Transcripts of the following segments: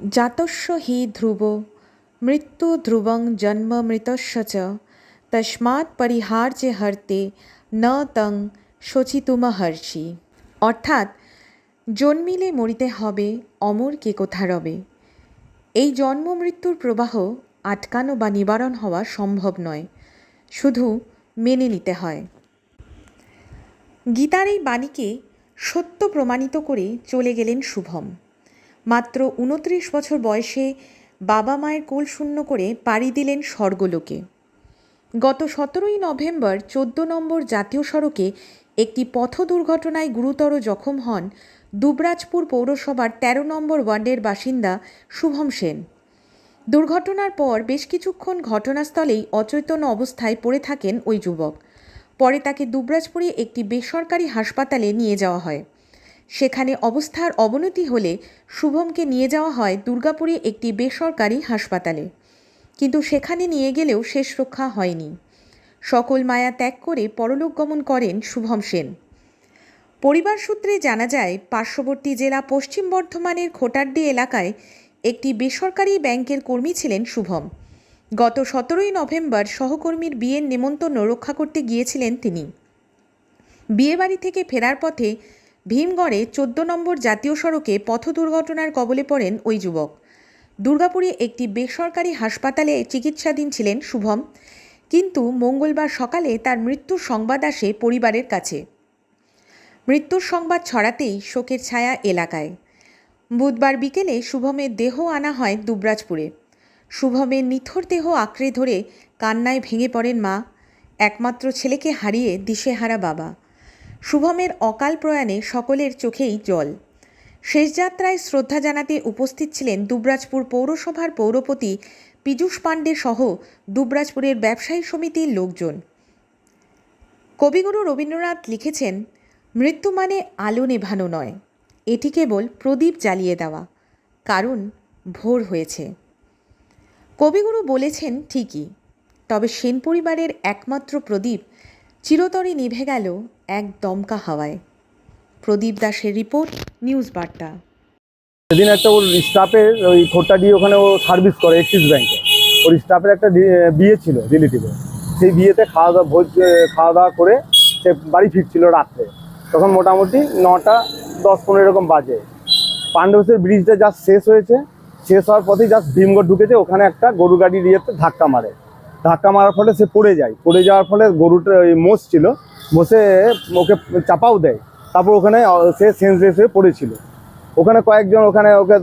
জাতস্য হি ধ্রুব মৃত্যু ধ্রুবং জন্ম মৃতস্য তস্মাৎ পরিহার্যে হর্তে ন তং শচিতুমহর্ষি অর্থাৎ, জন্মিলে মরিতে হবে, অমর কে কোথা রবে? এই জন্ম মৃত্যুর প্রবাহ আটকানো বা নিবারণ হওয়া সম্ভব নয়, শুধু মেনে নিতে হয়। গীতার এই বাণীকে সত্য প্রমাণিত করে চলে গেলেন শুভম। মাত্র উনত্রিশ বছর বয়সে বাবা মায়ের কোল শূন্য করে পাড়ি দিলেন স্বর্গলোকে। গত সতেরোই নভেম্বর চোদ্দ নম্বর জাতীয় সড়কে একটি পথ দুর্ঘটনায় গুরুতর জখম হন দুবরাজপুর পৌরসভার ১৩ নম্বর ওয়ার্ডের বাসিন্দা শুভম সেন। দুর্ঘটনার পর বেশ কিছুক্ষণ ঘটনাস্থলেই অচৈতন্য অবস্থায় পড়ে থাকেন ওই যুবক। পরে তাকে দুবরাজপুরে একটি বেসরকারি হাসপাতালে নিয়ে যাওয়া হয়। সেখানে অবস্থার অবনতি হলে শুভমকে নিয়ে যাওয়া হয় দুর্গাপুরে একটি বেসরকারি হাসপাতালে। কিন্তু সেখানে নিয়ে গেলেও শেষ রক্ষা হয়নি। সকল মায়া ত্যাগ করে পরলোক গমন করেন শুভম সেন। পরিবার সূত্রে জানা যায়, পার্শ্ববর্তী জেলা পশ্চিম বর্ধমানের খোটারডি এলাকায় একটি বেসরকারি ব্যাংকের কর্মী ছিলেন শুভম। গত সতেরোই নভেম্বর সহকর্মীর বিয়ের নেমন্তন্ন রক্ষা করতে গিয়েছিলেন তিনি। বিয়েবাড়ি থেকে ফেরার পথে ভীমগড়ে চোদ্দ নম্বর জাতীয় সড়কে পথ দুর্ঘটনার কবলে পড়েন ওই যুবক। দুর্গাপুরে একটি বেসরকারি হাসপাতালে চিকিৎসাধীন ছিলেন শুভম। কিন্তু মঙ্গলবার সকালে তার মৃত্যুর সংবাদ আসে পরিবারের কাছে। মৃত্যুর সংবাদ ছড়াতেই শোকের ছায়া এলাকায়। বুধবার বিকেলে শুভমের দেহ আনা হয় দুবরাজপুরে। শুভমের নিথর দেহ আঁকড়ে ধরে কান্নায় ভেঙে পড়েন মা। একমাত্র ছেলেকে হারিয়ে দিশেহারা বাবা। শুভমের অকাল প্রয়াণে সকলের চোখেই জল। শেষ যাত্রায় শ্রদ্ধা জানাতে উপস্থিত ছিলেন দুবরাজপুর পৌরসভার পৌরপতি পীযূষ পাণ্ডে সহ দুবরাজপুরের ব্যবসায়ী সমিতির লোকজন। কবিগুরু রবীন্দ্রনাথ লিখেছেন, মৃত্যু মানে আলো নেভানো নয়। এটি কেবল প্রদীপ জ্বালিয়ে দেওয়া। কারণ ভোর হয়েছে। কবিগুরু বলেছেন ঠিকই, তবে সেন পরিবারের একমাত্র প্রদীপ চিরতরে নিভে গেল এক দমকা হাওয়ায়। প্রদীপ দাসের রিপোর্ট, নিউজ বার্তা। সেদিন একটা ওর স্টাফের ওই খোট্টা দিয়ে ওখানে ও সার্ভিস করে এক্সিস ব্যাংকে। ওর স্টাফের একটা বিয়ে ছিল রিলেটিভে সেই বিয়েতে খাওয়া দাওয়া, ভোজ খাওয়া দাওয়া করে সে বাড়ি ফিরছিল রাত্রে। তখন মোটামুটি নটা দশ পনেরো এরকম বাজে। পাণ্ডবসের ব্রিজটা জাস্ট শেষ হয়েছে। শেষ হওয়ার পথেই জাস্ট ভীমগড় ঢুকেছে, ওখানে একটা গরু গাড়ির ইয়েতে ধাক্কা মারে। ধাক্কা মারার ফলে সে পড়ে যায়। পড়ে যাওয়ার ফলে গরুটা ওই মোষ ছিল। মোষে ওকে চাপাও দেয়। তারপর ওখানে সে সেন্সলেস হয়ে পড়েছিল। ওখানে কয়েকজন ওখানে ওকে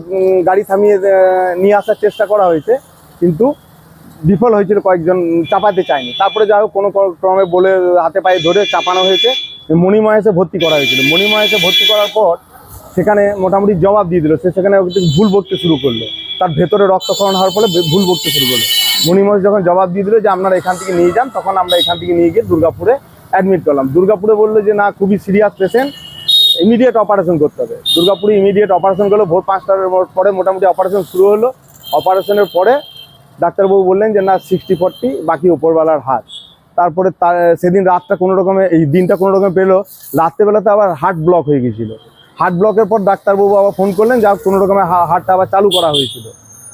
গাড়ি থামিয়ে নিয়ে আসার চেষ্টা করা হয়েছে। কিন্তু বিফল হয়েছিল কয়েকজন, চাপাতে চায়নি। তারপরে যা হোক, কোনো ক্রমে বলে হাতে পায়ে ধরে চাপানো হয়েছে। মণিময় এসে ভর্তি করা হয়েছিল। মণিময় এসে ভর্তি করার পর সেখানে মোটামুটি জবাব দিয়ে দিল। সে সেখানে ভুল বকতে শুরু করল। তার ভেতরে রক্তক্ষরণ হওয়ার ফলে ভুল বকতে শুরু করল। মণিময় যখন জবাব দিয়ে দিল যে আপনারা এখান থেকে নিয়ে যান, তখন আমরা এখান থেকে নিয়ে গিয়ে দুর্গাপুরে অ্যাডমিট করলাম। দুর্গাপুরে বলল যে, না, খুবই সিরিয়াস পেশেন্ট ইমিডিয়েট অপারেশন করতে হবে। দুর্গাপুরে ইমিডিয়েট অপারেশন করল, ভোর পাঁচটার পরে মোটামুটি অপারেশন শুরু হলো। অপারেশনের পরে ডাক্তারবাবু বললেন যে, না সিক্সটি ফোরটি বাকি উপরওয়ালার হাত। তারপরে তার সেদিন রাতটা কোনো রকমে, এই দিনটা কোনো রকমে পেল। রাত্রেবেলাতে আবার হার্ট ব্লক হয়ে গেছিল হার্ট ব্লকের পর ডাক্তারবাবু আবার ফোন করলেন, যা কোনো রকমে হার্টটা আবার চালু করা হয়েছিল।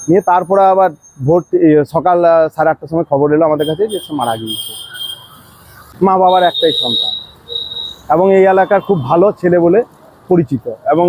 নিয়ে তারপরে আবার ভোর সকাল সাড়ে আটটার সময় খবর এলো আমাদের কাছে যে সে মারা গিয়েছে। মা বাবার একটাই সন্তান। এবং এই এলাকার খুব ভালো ছেলে বলে পরিচিত। এবং